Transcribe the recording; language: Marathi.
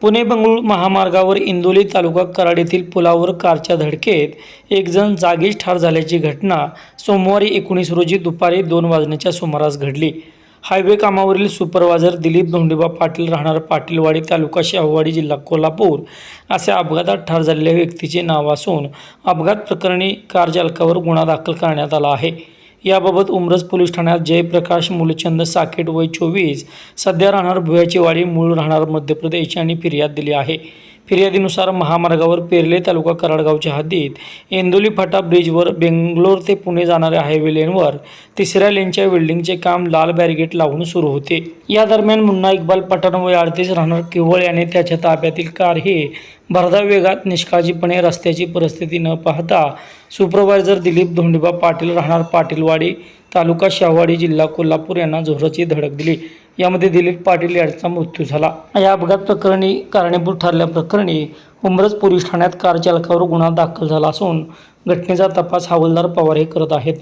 पुणे बंगळूर महामार्गावर इंदोली तालुका कराड येथील पुलावर कारच्या धडकेत एकजण जागीच ठार झाल्याची घटना सोमवारी एकोणीस रोजी दुपारी दोन वाजण्याच्या सुमारास घडली. हायवे कामावरील सुपरवायझर दिलीप धोंडीबा पाटील राहणार पाटीलवाडी तालुका शाहूवाडी जिल्हा कोल्हापूर अशा अपघातात ठार झालेल्या व्यक्तीचे नाव असून अपघात प्रकरणी कार चालकावर गुन्हा दाखल करण्यात आला आहे. याबाबत उमरस पोलीस ठाण्यात जयप्रकाश मूलचंद साकेट वय चोवीस सध्या राहणार भुयाची वाडी मूळ राहणार मध्य प्रदेश यांनी फिर्याद दिली आहे. फिर्यादीनुसार महामार्गावर पेरले तालुका कराडगावच्या हद्दीत एंदोली फाटा ब्रिजवर बेंगलोर ते पुणे जाणाऱ्या हायवे लेनवर तिसऱ्या लेनच्या वेल्डिंगचे काम लाल बॅरिगेट लावून सुरू होते. या दरम्यान मुन्ना इक्बाल पठाण वय अडतीस राहणार केवळ याने त्याच्या ताब्यातील कार हे भरधाव वेगात निष्काळजीपणे रस्त्याची परिस्थिती न पाहता सुपरवायझर दिलीप धोंडीबा पाटील राहणार पाटीलवाडी तालुका शाहवाडी जिल्हा कोल्हापूर यांना जोराची धडक दिली. यामध्ये दिलीप पाटील यांचा मृत्यू झाला. या अपघात प्रकरणी कारणीभूत ठरल्याप्रकरणी उमरज पोलीस ठाण्यात कार चालकावर गुन्हा दाखल झाला असून घटनेचा तपास हवालदार पवार हे करत आहेत.